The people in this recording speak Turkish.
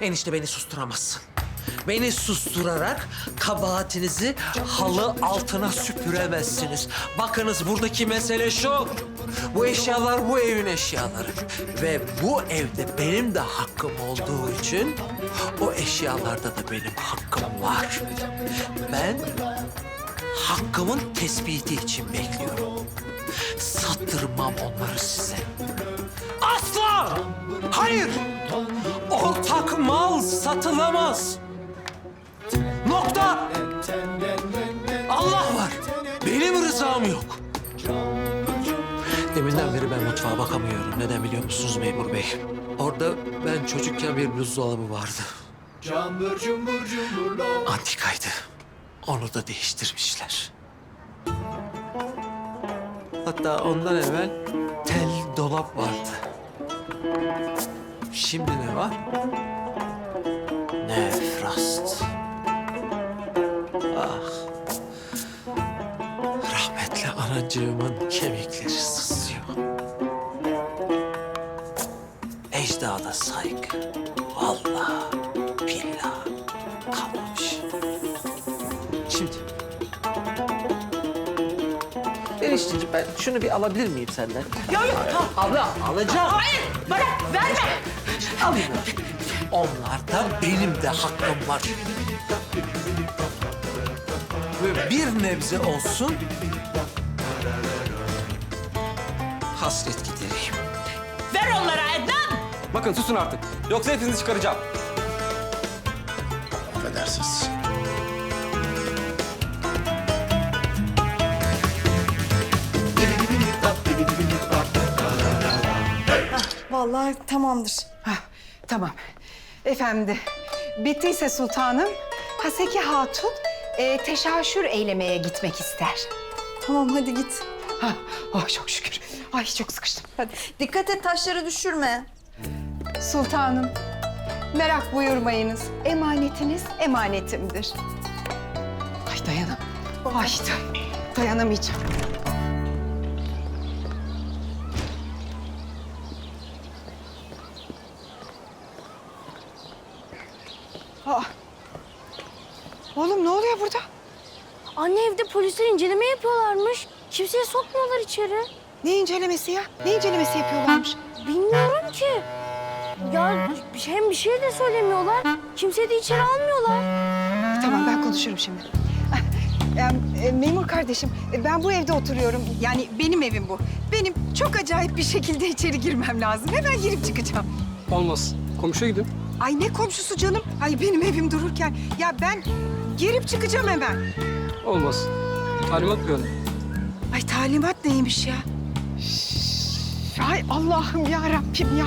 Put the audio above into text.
Enişte beni susturamazsın. Beni susturarak kabahatinizi halı altına süpüremezsiniz. Bakınız buradaki mesele şu. Bu eşyalar bu evin eşyaları. Ve bu evde benim de hakkım olduğu için o eşyalarda da benim hakkım var. Ben hakkımın tespiti için bekliyorum. Sattırmam onları size. Asla! Hayır! Ortak mal satılamaz. Nokta! Allah var. Benim rızam yok. Deminden beri ben mutfağa bakamıyorum. Neden biliyor musunuz memur bey? Orada ben çocukken bir buzdolabı vardı. Antikaydı. Onu da değiştirmişler. Hatta ondan evvel tel dolap vardı. Şimdi ne var? Nefrast. Ah. Rahmetli anacığımın kemikleri sızlıyor. Ecdada saygı. Vallahi billah kalmamış. Şimdi Enişteciğim ben şunu bir alabilir miyim senden? Yok yok. Abla alacağım. Hayır bırak verme. Alayım. Onlarda benim de hakkım var. Ve bir nebze olsun hasret gidereyim. Ver onlara Ednan. Bakın susun artık. Yoksa hepinizi çıkaracağım. Affedersiniz. Vallahi tamamdır. Hah, tamam. Efendi, bittiyse sultanım, Haseki Hatun e, teşaşür eylemeye gitmek ister. Tamam hadi git. Ha, oh çok şükür. Ay çok sıkıştım. Hadi. Dikkat et taşları düşürme. Sultanım, merak buyurmayınız. Emanetiniz emanetimdir. Ay dayanam. Ay day dayanamayacağım. Aa. Oğlum ne oluyor burada? Anne evde polisler inceleme yapıyorlarmış. Kimseye sokmuyorlar içeri. Ne incelemesi ya? Ne incelemesi yapıyorlarmış? Bilmiyorum ki. Ya hem bir şey de söylemiyorlar. Kimseyi de içeri almıyorlar. Tamam ben konuşurum şimdi. Ah, e, e, memur kardeşim e, ben bu evde oturuyorum. Yani benim evim bu. Benim çok acayip bir şekilde içeri girmem lazım. Hemen girip çıkacağım. Olmaz. Komşuya gidin. Ay ne komşusu canım? Ay benim evim dururken. Ya ben girip çıkacağım hemen. Olmaz. Talimat yönde. Ay talimat neymiş ya? Ay Allah'ım ya Rabbim ya.